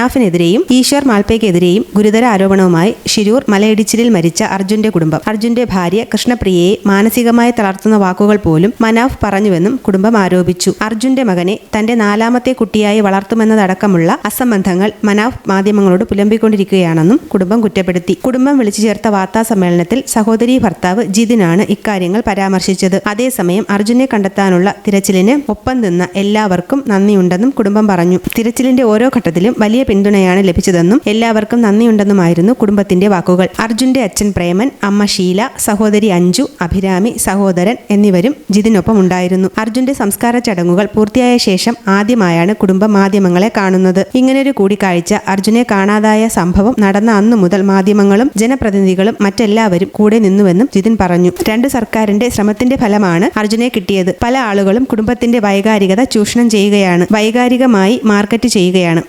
മനാഫിനെതിരെയും ഈശ്വർ മാൽപ്പയ്ക്കെതിരെയും ഗുരുതര ആരോപണവുമായി ശിരൂർ മലയിടിച്ചിലിൽ മരിച്ച അർജുന്റെ കുടുംബം. അർജുന്റെ ഭാര്യ കൃഷ്ണപ്രിയയെ മാനസികമായി തളർത്തുന്ന വാക്കുകൾ പോലും മനാഫ് പറഞ്ഞുവെന്നും കുടുംബം ആരോപിച്ചു. അർജുന്റെ മകനെ തന്റെ നാലാമത്തെ കുട്ടിയായി വളർത്തുമെന്നതടക്കമുള്ള അസംബന്ധങ്ങൾ മനാഫ് മാധ്യമങ്ങളോട് പുലമ്പിക്കൊണ്ടിരിക്കുകയാണെന്നും കുടുംബം കുറ്റപ്പെടുത്തി. കുടുംബം വിളിച്ചു ചേർത്ത വാർത്താ സമ്മേളനത്തിൽ സഹോദരി ഭർത്താവ് ജിതിനാണ് ഇക്കാര്യങ്ങൾ പരാമർശിച്ചത്. അതേസമയം അർജുനെ കണ്ടെത്താനുള്ള തിരച്ചിലിന് ഒപ്പം നിന്ന എല്ലാവർക്കും നന്ദിയുണ്ടെന്നും കുടുംബം പറഞ്ഞു. തിരച്ചിലിന്റെ ഓരോ ഘട്ടത്തിലും വലിയ പിന്തുണയാണ് ലഭിച്ചതെന്നും എല്ലാവർക്കും നന്ദിയുണ്ടെന്നുമായിരുന്നു കുടുംബത്തിന്റെ വാക്കുകൾ. അർജുന്റെ അച്ഛൻ പ്രേമൻ അമ്മ ഷീല സഹോദരി അഞ്ജു അഭിരാമി സഹോദരൻ എന്നിവരും ജിതിനൊപ്പം ഉണ്ടായിരുന്നു അർജുന്റെ സംസ്കാര ചടങ്ങുകൾ പൂർത്തിയായ ശേഷം ആദ്യമായാണ് കുടുംബം മാധ്യമങ്ങളെ കാണുന്നത്. ഇങ്ങനൊരു കൂടിക്കാഴ്ച അർജുനെ കാണാതായ സംഭവം നടന്ന അന്നു മുതൽ മാധ്യമങ്ങളും ജനപ്രതിനിധികളും മറ്റെല്ലാവരും കൂടെ നിന്നുവെന്നും ജിതിൻ പറഞ്ഞു. രണ്ട് സർക്കാരിന്റെ ശ്രമത്തിന്റെ ഫലമാണ് അർജുനെ കിട്ടിയത്. പല ആളുകളും കുടുംബത്തിന്റെ വൈകാരികത ചൂഷണം ചെയ്യുകയാണ്. വൈകാരികമായി മാർക്കറ്റ് ചെയ്യുകയാണ്.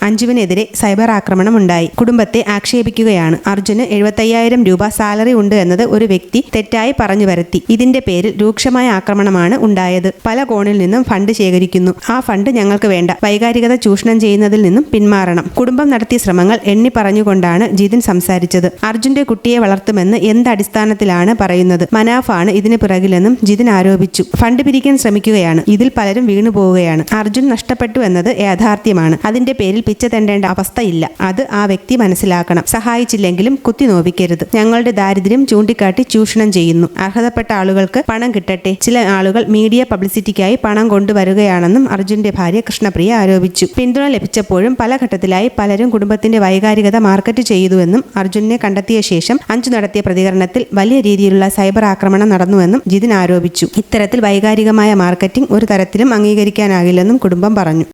അഞ്ജുവിനെതിരെ സൈബർ ആക്രമണം ഉണ്ടായി കുടുംബത്തെ ആക്ഷേപിക്കുകയാണ്. അർജുന് എഴുപത്തയ്യായിരം രൂപ സാലറി ഉണ്ട് എന്നത് ഒരു വ്യക്തി തെറ്റായി പറഞ്ഞു വരുത്തി ഇതിന്റെ പേരിൽ രൂക്ഷമായ ആക്രമണമാണ് ഉണ്ടായത്. പല കോണിൽ നിന്നും ഫണ്ട് ശേഖരിക്കുന്നു. ആ ഫണ്ട് ഞങ്ങൾക്ക് വേണ്ട. വൈകാരികത ചൂഷണം ചെയ്യുന്നതിൽ നിന്നും പിന്മാറണം. കുടുംബം നടത്തിയ ശ്രമങ്ങൾ എണ്ണി പറഞ്ഞുകൊണ്ടാണ് ജിതിൻ സംസാരിച്ചത്. അർജുന്റെ കുട്ടിയെ വളർത്തുമെന്ന് എന്ത് അടിസ്ഥാനത്തിലാണ് പറയുന്നത്? മനാഫാണ് ഇതിന് പിറകിലെന്നും ജിതിൻ ആരോപിച്ചു. ഫണ്ട് പിരിക്കാൻ ശ്രമിക്കുകയാണ്. ഇതിൽ പലരും വീണു പോവുകയാണ് അർജുൻ നഷ്ടപ്പെട്ടു എന്നത് യാഥാർത്ഥ്യമാണ്. അതിന്റെ പേരിൽ പിച്ച തെണ്ടേണ്ട അവസ്ഥയില്ല. അത് ആ വ്യക്തി മനസ്സിലാക്കണം. സഹായിച്ചില്ലെങ്കിലും കുത്തി നോവിക്കരുത്. ഞങ്ങളുടെ ദാരിദ്ര്യം ചൂണ്ടിക്കാട്ടി ചൂഷണം ചെയ്യുന്നു. അർഹതപ്പെട്ട ആളുകൾക്ക് പണം കിട്ടട്ടെ. ചില ആളുകൾ മീഡിയ പബ്ലിസിറ്റിക്കായി പണം കൊണ്ടുവരികയാണെന്നും അർജുന്റെ ഭാര്യ കൃഷ്ണപ്രിയ ആരോപിച്ചു. പിന്തുണ ലഭിച്ചപ്പോഴും പല ഘട്ടത്തിലായി പലരും കുടുംബത്തിന്റെ വൈകാരികത മാർക്കറ്റ് ചെയ്തുവെന്നും അർജുനെ കണ്ടെത്തിയ ശേഷം അഞ്ചു നടത്തിയ പ്രതികരണത്തിൽ വലിയ രീതിയിലുള്ള സൈബർ ആക്രമണം നടന്നുവെന്നും ജിതിൻ ആരോപിച്ചു. ഇത്തരത്തിൽ വൈകാരികമായ മാർക്കറ്റിംഗ് ഒരു തരത്തിലും അംഗീകരിക്കാനാകില്ലെന്നും കുടുംബം പറഞ്ഞു.